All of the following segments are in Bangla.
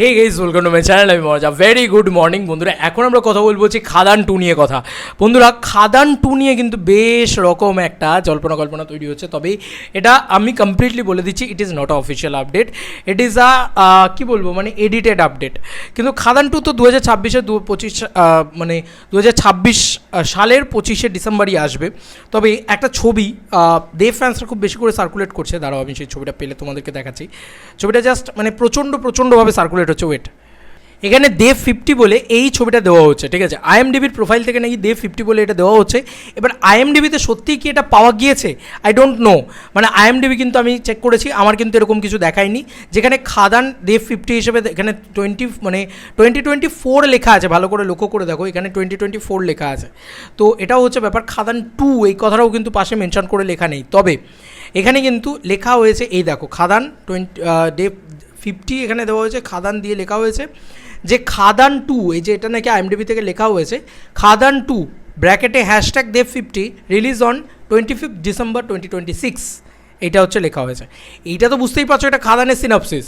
Hey guys welcome to my channel আমি মজা ভেরি গুড মর্নিং বন্ধুরা। এখন আমরা কথা বলব হচ্ছে খাদান টু নিয়ে কথা। বন্ধুরা খাদান টু নিয়ে কিন্তু বেশ রকম একটা জল্পনা কল্পনা তৈরি হচ্ছে। তবে এটা আমি কমপ্লিটলি বলে দিচ্ছি it is not official update it is a কী বলব মানে এডিটেড আপডেট কিন্তু খাদান টু তো দু হাজার ছাব্বিশে দু পঁচিশ মানে দু হাজার ছাব্বিশ সালের পঁচিশে ডিসেম্বরই আসবে। তবে একটা ছবি আহ, দেব ফ্যান্সরা খুব বেশি করে সার্কুলেট করছে। দাঁড়াও আমি সেই ছবিটা পেলে তোমাদেরকে দেখাচ্ছি। ছবিটা জাস্ট মানে প্রচণ্ড প্রচণ্ডভাবে সার্কুলেট হচ্ছে ওয়েট এখানে দেব ফিফটি বলে এই ছবিটা দেওয়া হচ্ছে, ঠিক আছে? আইএমডিবির প্রোফাইল থেকে নাকি দেব ফিফটি বলে এটা দেওয়া হচ্ছে। এবার আইএমডিবিতে সত্যিই কি এটা পাওয়া গিয়েছে? আই ডোন্ট নো মানে আইএমডিবি কিন্তু আমি চেক করেছি, আমার কিন্তু এরকম কিছু দেখায়নি। যেখানে খাদান দেব ফিফটি হিসেবে এখানে টোয়েন্টি মানে টোয়েন্টি টোয়েন্টি ফোর লেখা আছে, ভালো করে লক্ষ্য করে দেখো, এখানে টোয়েন্টি টোয়েন্টি ফোর লেখা আছে। তো এটাও হচ্ছে ব্যাপার, খাদান টু এই কথাটাও কিন্তু পাশে মেনশন করে লেখা নেই। তবে এখানে কিন্তু লেখা হয়েছে, এই দেখো, খাদান টোয়েন্টি দেব ফিফটি এখানে দেওয়া হয়েছে, খাদান দিয়ে লেখা হয়েছে। যে খাদান টু এই যে এটা নাকি আইএমডিবি থেকে লেখা হয়েছে, খাদান টু ব্র্যাকেটে hashtag Dev fifty release on twenty fifth December twenty twenty six এইটা হচ্ছে লেখা হয়েছে। এইটা তো বুঝতেই পারছ, এটা খাদানের সিনাপসিস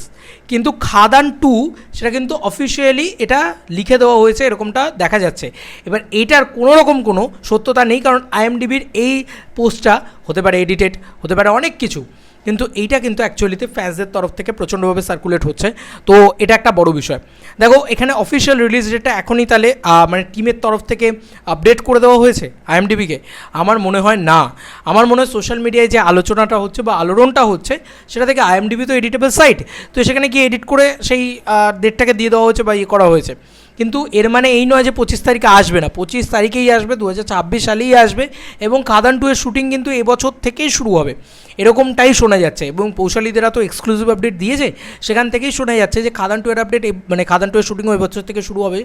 কিন্তু খাদান টু সেটা কিন্তু অফিসিয়ালি এটা লিখে দেওয়া হয়েছে, এরকমটা দেখা যাচ্ছে। এবার এইটার কোনো রকম কোনো সত্যতা নেই, কারণ আইএমডিবির এই পোস্টটা হতে পারে এডিটেড হতে পারে অনেক কিছু। কিন্তু এইটা কিন্তু অ্যাকচুয়ালিতে ফ্যান্সদের তরফ থেকে প্রচণ্ডভাবে সার্কুলেট হচ্ছে। তো এটা একটা বড় বিষয়। দেখো, এখানে অফিসিয়াল রিলিজ ডেটটা এখনই তাহলে মানে টিমের তরফ থেকে আপডেট করে দেওয়া হয়েছে আইএমডিবিকে আমার মনে হয় না। আমার মনে হয় সোশ্যাল মিডিয়ায় যে আলোচনাটা হচ্ছে বা আলোড়নটা হচ্ছে, সেটা থেকে আইএমডিবি তো এডিটেবল সাইট তো সেখানে গিয়ে এডিট করে সেই ডেটটাকে দিয়ে দেওয়া হয়েছে বা ইয়ে করা হয়েছে। কিন্তু এর মানে এই নয় যে পঁচিশ তারিখে আসবে না। পঁচিশ তারিখেই আসবে দু হাজার ছাব্বিশ সালেই আসবে এবং কাদান টু এর শ্যুটিং কিন্তু এবছর থেকেই শুরু হবে। এরকমটাই শোনা যাচ্ছে এবং পৌশালীদেরা তো এক্সক্লুসিভ আপডেট দিয়েছে, সেখান থেকেই শোনা যাচ্ছে যে খাদান টু এর আপডেট মানে খাদান টু এর শ্যুটিংও এবছর থেকে শুরু হবে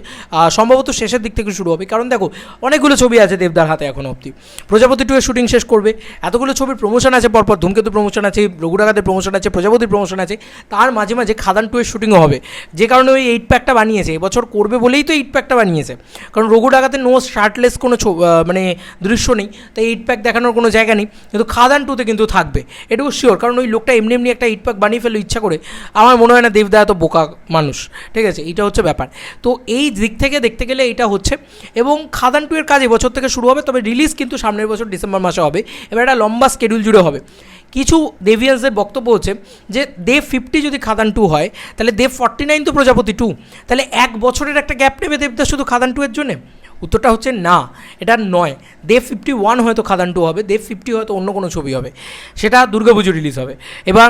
সম্ভবত শেষের দিক থেকে শুরু হবে। কারণ দেখো, অনেকগুলো ছবি আছে দেবদার হাতে এখনও অবধি। প্রজাপতি টু এর শ্যুটিং শেষ করবে, এতগুলো ছবির প্রমোশন আছে পরপর, ধূমকেতু প্রমোশন আছে রঘুরাগাদের প্রমোশন আছে, প্রজাপতির প্রমোশন আছে, তার মাঝে মাঝে খাদান টু এর শ্যুটিংও হবে। যে কারণে ওই এইট প্যাকটা বানিয়েছে, এবছর করবে বলেই তো এইট প্যাকটা বানিয়েছে। কারণ রঘু ডাকাতে নো শার্টলেস কোনো মানে দৃশ্য নেই তাই এইট প্যাক দেখানোর কোনো জায়গা নেই। কিন্তু খাদান টুতে কিন্তু থাকবে। এটুকু শিওর কারণ ওই লোকটা এমনি এমনি একটা এইট প্যাক বানিয়ে ফেলো ইচ্ছা করে। আমার মনে হয় না দেবদা এত বোকা মানুষ, ঠিক আছে? এটা হচ্ছে ব্যাপার। তো এই দিক থেকে দেখতে গেলে এটা হচ্ছে এবং খাদান টু এর কাজ এবছর থেকে শুরু হবে, তবে রিলিজ কিন্তু সামনের বছর ডিসেম্বর মাসে হবে। এবার একটা লম্বা স্কেডিউল জুড়ে হবে। কিছু দেভিয়ান্সের বক্তব্য হচ্ছে যে দেব ফিফটি যদি খাদান টু হয়, তাহলে দেব ফর্টি নাইন তো প্রজাপতি টু তাহলে এক বছরের একটা গ্যাপ নেবে দেবদাস শুধু খাদান টু এর জন্যে? উত্তরটা হচ্ছে না, এটা নয়। দেব ফিফটি ওয়ান হয়তো খাদান টু হবে দেব ফিফটি হয়তো অন্য কোনো ছবি হবে। সেটা দুর্গাপুজো রিলিজ হবে। এবং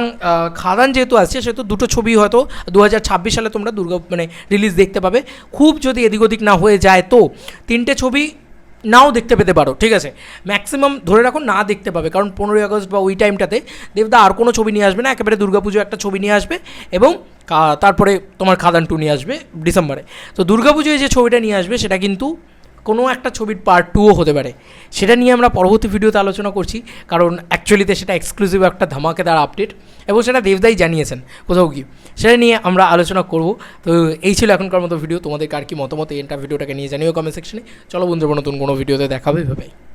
খাদান যেহেতু আসছে, সেহেতু দুটো ছবি হয়তো দু হাজার ছাব্বিশ সালে তোমরা দুর্গা মানে রিলিজ দেখতে পাবে। খুব যদি এদিক ওদিক না হয়ে যায় তো তিনটে ছবি নাও দেখতে পেতে পারো, ঠিক আছে? ম্যাক্সিমাম ধরে রাখো না দেখতে পাবে, কারণ পনেরোই আগস্ট বা ওই টাইমটাতে দেবদা আর কোনো ছবি নিয়ে আসবে না, একেবারে দুর্গাপুজো একটা ছবি নিয়ে আসবে এবং তারপরে তোমার খাদান টু নিয়ে আসবে ডিসেম্বরে। তো দুর্গাপুজোয় যে ছবিটা নিয়ে আসবে, সেটা কিন্তু কোনো একটা ছবির পার্ট টুও হতে পারে। সেটা নিয়ে আমরা পরবর্তী ভিডিওতে আলোচনা করছি, কারণ অ্যাকচুয়ালিতে সেটা এক্সক্লুসিভ একটা ধামাকেদার আপডেট এবং সেটা দেবদাই জানিয়েছেন কোথাও গিয়ে। সেটা নিয়ে আমরা আলোচনা করব। তো এই ছিল এখনকার মতো ভিডিও তোমাদের কার কি মতামত এন্টার ভিডিওটাকে নিয়ে জানিও কমেন্ট সেকশনে চলো বন্ধুরা, নতুন কোনো ভিডিওতে দেখাবে ভাই